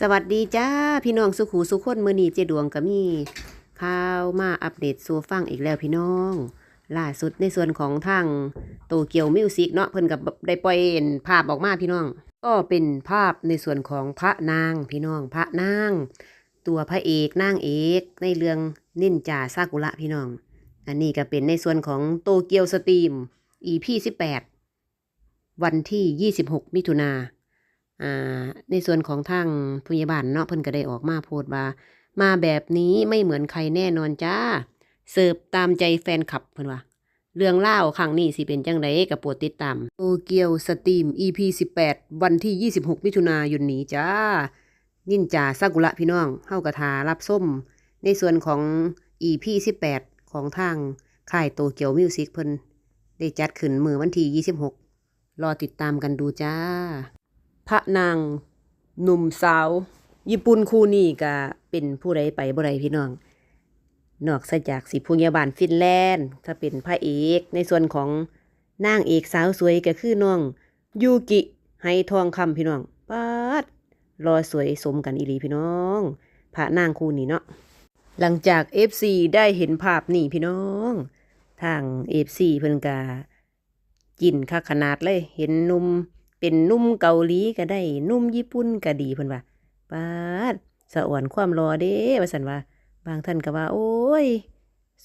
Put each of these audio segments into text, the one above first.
สวัสดีจ้า พี่น้องสุขูสุขคนมือนีเจดวงก็มีข่าวมาอัปเดตสู่ฟังอีกแล้วพี่น้อง ล่าสุดในส่วนของทางโตเกียวมิวสิกเนาะเพิ่นกับได้ปล่อยเห็นภาพออกมาพี่น้อง ก็เป็นภาพในส่วนของพระนางพี่น้องพระนาง ตัวพระเอกนางเอกในเรื่องนินจาซากุระพี่น้อง อันนี้ก็เป็นในส่วนของโตเกียวสตรีม EP 18 วันที่ 26 มิถุนาอ่า ในส่วนของทางพยาบาลเนาะเพิ่นก็ได้ออกมาพสต์ว่ามาแบบนี้ไม่เหมือนใครแน่นอนจ้า เสิร์ฟตามใจแฟนคลับเพิ่นว่า เรื่องเล่าครั้งนี้สิเป็นจังไดก็โปรดติดตามโตเกียวสตรีม EP 18 วันที่ 26 มิถุนายนนี้จ้า นินจาซากุระพี่น้องเฮากระทารับส้ม ในส่วนของ EP 18 ของทางค่ายโตเกียวมิวสิกเพิ่นได้จัดขึ้นมือวันที่ 26 รอติดตามกันดูจ้า พระนางหนุ่มสาว ญี่ปุ่นคู่นี้ก็เป็นผู้ใดไปบ่ใดพี่น้อง นอกจากสิผู้ยาบาลฟินแลนด์ถ้าเป็นพระเอกในส่วนของนางเอกสาวสวยก็คือน้อง ยูกิไฮทองคำพี่น้องปาดรอสวยสมกันอีหลีพี่น้องพระนางคู่นี้เนาะหลังจาก FC ได้เห็นภาพนี่พี่น้อง ทาง FC เพิ่นกาจินคักขนาดเลย เห็นหนุ่ม เป็นนุ่มเกาหลีก็ได้ นุ่มญี่ปุ่นก็ดีเพิ่นว่าปาดสะอ่อนความรอเด้ว่าซั่นว่า บางท่านก็ว่า โอ้ย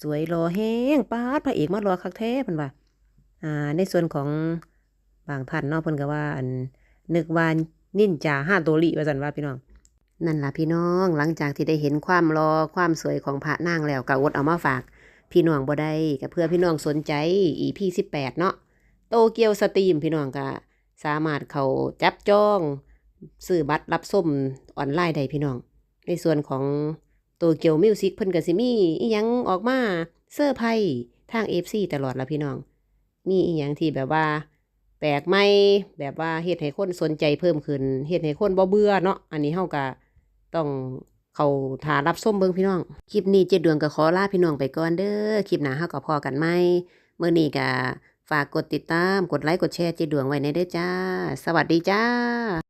สวยรอแห้งปาดพระเอกมารอคักแท้เพิ่นว่า อ่า ในส่วนของบางท่านเนาะเพิ่นก็ว่า อันนึกว่านินจาห้าโตริว่าซั่นว่าพี่น้อง นั่นล่ะพี่น้องหลังจากที่ได้เห็นความรอความสวยของพระนางแล้วก็อดเอามาฝาก พี่น้องบ่ได้ก็เพื่อพี่น้องสนใจ EP 18เนาะโตเกียวสตรีมพี่น้องก็ สามารถเขาจับจองซื้อบัตรรับส้มออนไลน์ได้พี่น้อง ในส่วนของตัวเกียวมิวสิกเพิ่นก็สิมีอีหยังออกมาเซอร์ไพรส์ทาง FC ตลอดละพี่น้อง มีอีหยังที่แบบว่า แปลกใหม่แบบว่าเฮ็ดให้คนสนใจเพิ่มขึ้นเฮ็ดให้คนบ่เบื่อเนาะอันนี้เฮาก็ต้องเขาทารับส้มเบิ่งพี่น้อง คลิปนี้เจ็ดดวงก็ขอลาพี่น้องไปก่อนเด้อ คลิปหน้าเฮาก็พอกันใหม่มื้อนี้ก็ ฝากกดติดตาม กดไลค์ กดแชร์เจดวงไว้ในเด้อจ้า สวัสดีจ้า